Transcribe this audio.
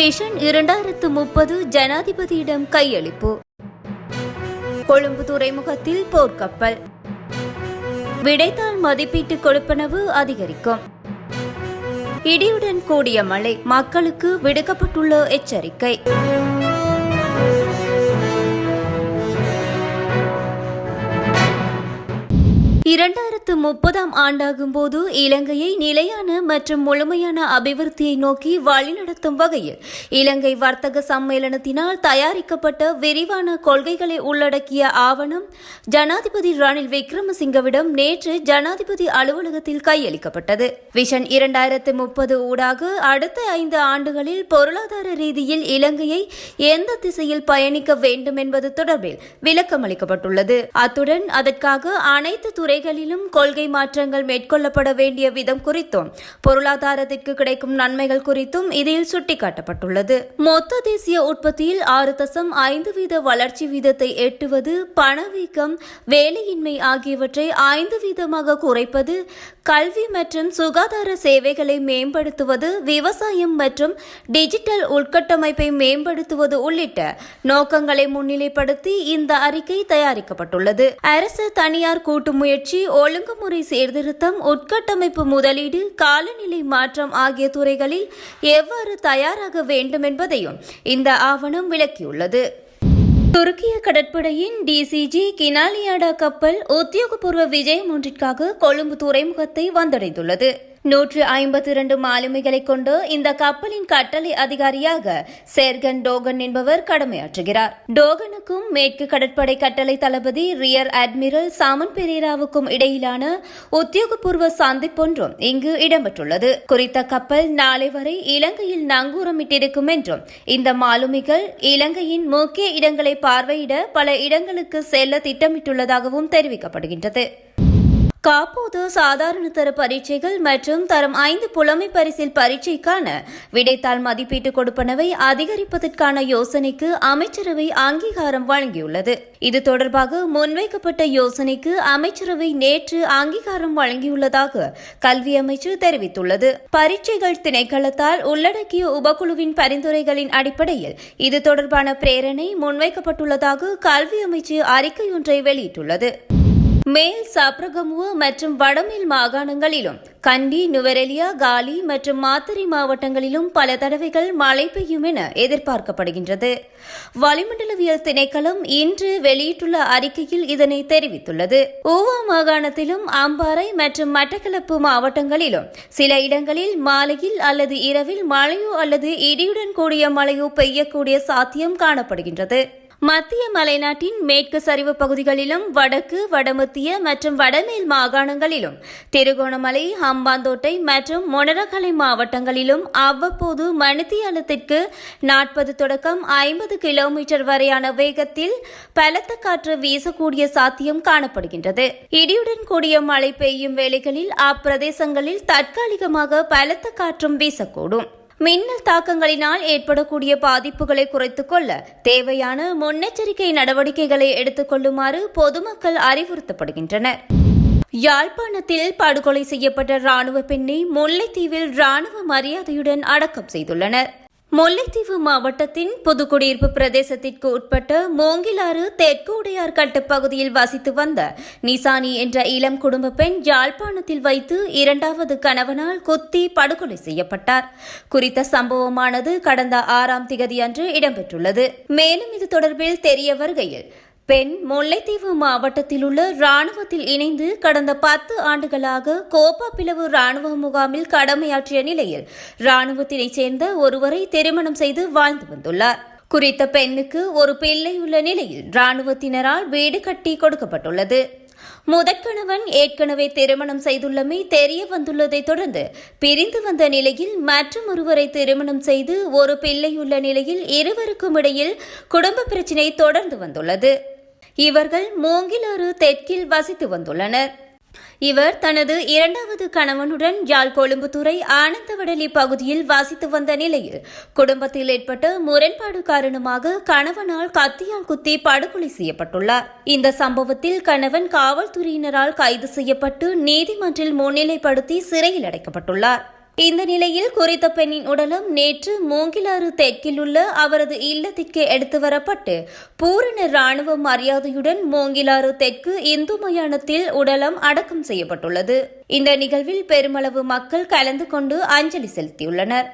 Vision இரண்டாயிரத்து முப்பது ஜனாதிபதியிடம் கையளிப்பு. கொழும்பு துறைமுகத்தில் போர்க்கப்பல். விடைத்தாள் மதிப்பீட்டு கொடுப்பனவு அதிகரிக்கும். இடியுடன் கூடிய மழை மக்களுக்கு விடுக்கப்பட்டுள்ள எச்சரிக்கை. இரண்டாயிரத்து முப்பதாம் ஆண்டாகும் போது இலங்கையை நிலையான மற்றும் முழுமையான அபிவிருத்தியை நோக்கி வழிநடத்தும் வகையில் இலங்கை வர்த்தக சம்மேளனத்தினால் தயாரிக்கப்பட்ட விரிவான கொள்கைகளை உள்ளடக்கிய ஆவணம் ஜனாதிபதி ரணில் விக்ரமசிங்கவிடம் நேற்று ஜனாதிபதி அலுவலகத்தில் கையளிக்கப்பட்டது. விஷன் இரண்டாயிரத்து முப்பது ஊடாக அடுத்த ஐந்து ஆண்டுகளில் பொருளாதார ரீதியில் இலங்கையை எந்த திசையில் பயணிக்க வேண்டும் என்பது தொடர்பில் விளக்கமளிக்கப்பட்டுள்ளது. அத்துடன் அதற்காக அனைத்து துறைகளிலும் கொள்கை மாற்றங்கள் மேற்கொள்ளப்பட வேண்டிய விதம் குறித்தும் பொருளாதாரத்திற்கு கிடைக்கும் நன்மைகள் குறித்தும் இதில் சுட்டிக்காட்டப்பட்டுள்ளது. மொத்த தேசிய உற்பத்தியில் ஆறு தசம் ஐந்து வீத வளர்ச்சி வீதத்தை எட்டுவது பணவீக்கம் வேலையின்மை ஆகியவற்றை ஐந்து வீதமாக குறைப்பது கல்வி மற்றும் சுகாதார சேவைகளை மேம்படுத்துவது விவசாயம் மற்றும் டிஜிட்டல் உள்கட்டமைப்பை மேம்படுத்துவது உள்ளிட்ட நோக்கங்களை முன்னிலைப்படுத்தி இந்த அறிக்கை தயாரிக்கப்பட்டுள்ளது. அரசு தனியார் கூட்டு முயற்சி ஒழுங்குமுறை சீர்திருத்தம் உட்கட்டமைப்பு முதலீடு காலநிலை மாற்றம் ஆகிய துறைகளில் எவ்வாறு தயாராக வேண்டும் என்பதையும் இந்த ஆவணம் விளக்கியுள்ளது. துருக்கிய கடற்படையின் டிசிஜி கினாலியாடா கப்பல் உத்தியோகபூர்வ விஜயம் ஒன்றிற்காக கொழும்பு துறைமுகத்தை வந்தடைந்துள்ளது. நூற்று ஐம்பத்தி இரண்டு மாலுமிகளை கொண்டு இந்த கப்பலின் கட்டளை அதிகாரியாக சேர்கன் டோகன் என்பவர் கடமையாற்றுகிறார். டோகனுக்கும் மேற்கு கடற்படை கட்டளை தளபதி ரியர் அட்மிரல் சாமன் பெரேராவுக்கும் இடையிலான உத்தியோகபூர்வ சந்திப்பொன்றும் இங்கு இடம்பெற்றுள்ளது. குறித்த கப்பல் நாளை வரை இலங்கையில் நங்கூரமிட்டிருக்கும் என்றும் இந்த மாலுமிகள் இலங்கையின் முக்கிய இடங்களை பார்வையிட பல இடங்களுக்கு செல்ல திட்டமிட்டுள்ளதாகவும் தெரிவிக்கப்படுகின்றது. காப்போது சாதாரண தர பரீட்சைகள் மற்றும் தரம் ஐந்து புலமை பரிசில் பரீட்சைக்கான விடைத்தாள் மதிப்பீட்டு கொடுப்பனவை அதிகரிப்பதற்கான யோசனைக்கு அமைச்சரவை அங்கீகாரம் வழங்கியுள்ளது. இது தொடர்பாக முன்வைக்கப்பட்ட யோசனைக்கு அமைச்சரவை நேற்று அங்கீகாரம் வழங்கியுள்ளதாக கல்வி அமைச்சர் தெரிவித்துள்ளது. பரீட்சைகள் திணைக்களத்தால் உள்ளடக்கிய உபக்குழுவின் பரிந்துரைகளின் அடிப்படையில் இது தொடர்பான பிரேரணை முன்வைக்கப்பட்டுள்ளதாக கல்வி அமைச்சு அறிக்கையொன்றை வெளியிட்டுள்ளது. மேல் சப்ரகமுவ மற்றும் வடமேல் மாகாணங்களிலும் கண்டி நுவரெலியா காலி மற்றும் மாத்தறை மாவட்டங்களிலும் பல தடவைகள் மழை பெய்யும் என எதிர்பார்க்கப்படுகின்றது. வளிமண்டலவியல் திணைக்களம் இன்று வெளியிட்டுள்ள அறிக்கையில் இதனை தெரிவித்துள்ளது. ஓவா மாகாணத்திலும் அம்பாறை மற்றும் மட்டக்களப்பு மாவட்டங்களிலும் சில இடங்களில் மாலையில் அல்லது இரவில் மழையோ அல்லது இடியுடன் கூடிய மழையோ பெய்யக்கூடிய சாத்தியம் காணப்படுகின்றது. மத்திய மலைநாட்டின் மேற்கு சரிவு பகுதிகளிலும் வடக்கு வடமத்திய மற்றும் வடமேல் மாகாணங்களிலும் திருகோணமலை ஹம்பாந்தோட்டை மற்றும் மொனரகலை மாவட்டங்களிலும் அவ்வப்போது மணித்தியாலத்திற்கு நாற்பது தொடக்கம் ஐம்பது கிலோமீட்டர் வரையான வேகத்தில் பலத்த காற்று வீசக்கூடிய சாத்தியம் காணப்படுகின்றது. இடியுடன் கூடிய மழை பெய்யும் வேளைகளில் அப்பிரதேசங்களில் தற்காலிகமாக பலத்த காற்றும் வீசக்கூடும். மின்னல் தாக்கங்களினால் ஏற்படக்கூடிய பாதிப்புகளை குறைத்துக் கொள்ள தேவையான முன்னெச்சரிக்கை நடவடிக்கைகளை எடுத்துக் கொள்ளுமாறு பொதுமக்கள் அறிவுறுத்தப்படுகின்றனர். யாழ்ப்பாணத்தில் படுகொலை செய்யப்பட்ட ராணுவ பெண்ணை முல்லைத்தீவில் ராணுவ மரியாதையுடன் அடக்கம் செய்துள்ளனர். முல்லைத்தீவு மாவட்டத்தின் புதுக்குடியிருப்பு பிரதேசத்திற்கு உட்பட்ட மோங்கிலாறு தெற்கு உடையார் பகுதியில் வசித்து வந்த நிசானி என்ற இளம் குடும்ப பெண் யாழ்ப்பாணத்தில் வைத்து இரண்டாவது கணவனால் குத்தி படுகொலை செய்யப்பட்டார். குறித்த சம்பவமானது கடந்த ஆறாம் திகதி அன்று இடம்பெற்றுள்ளது. மேலும் இது தொடர்பில் தெரிய வருகையில் பெண் முல்லைத்தீவு மாவட்டத்தில் உள்ள ராணுவத்தில் இணைந்து கடந்த பத்து ஆண்டுகளாக கோப்பா பிளவு ராணுவ முகாமில் கடமையாற்றிய நிலையில் ராணுவத்தினைச் சேர்ந்த ஒருவரை திருமணம் செய்து வாழ்ந்து வந்துள்ளார். குறித்த பெண்ணுக்கு ஒரு பிள்ளை உள்ள நிலையில் ராணுவத்தினரால் வீடு கட்டி கொடுக்கப்பட்டுள்ளது. முதற்கணவன் ஏற்கனவே திருமணம் செய்துள்ளமை தெரிய வந்துள்ளதை தொடர்ந்து பிரிந்து வந்த நிலையில் மற்றும் ஒருவரை திருமணம் செய்து ஒரு பிள்ளையுள்ள நிலையில் இருவருக்கும் இடையில் குடும்ப பிரச்சினை தொடர்ந்து வந்துள்ளது. இவர்கள் மூங்கிலாறு தெற்கில் வசித்து வந்துள்ளனர். இவர் தனது இரண்டாவது கணவனுடன் யாழ் கொழும்புத்துறை ஆனந்தவடலி பகுதியில் வசித்து வந்த நிலையில் குடும்பத்தில் ஏற்பட்ட முரண்பாடு காரணமாக கணவனால் கத்தியால் குத்தி படுகொலை செய்யப்பட்டுள்ளார். இந்த சம்பவத்தில் கணவன் காவல்துறையினரால் கைது செய்யப்பட்டு நீதிமன்றில் முன்னிலைப்படுத்தி சிறையில் அடைக்கப்பட்டுள்ளார். இந்த நிலையில் குறித்த பெண்ணின் உடலம் நேற்று மூங்கிலாறு தெற்கில் உள்ள அவரது இல்லத்திற்கு எடுத்து வரப்பட்டு பூரண ராணுவ மரியாதையுடன் மூங்கிலாறு தெற்கு இந்து மயானத்தில் உடலம் அடக்கம் செய்யப்பட்டுள்ளது. இந்த நிகழ்வில் பெருமளவு மக்கள் கலந்து கொண்டு அஞ்சலி செலுத்தியுள்ளனர்.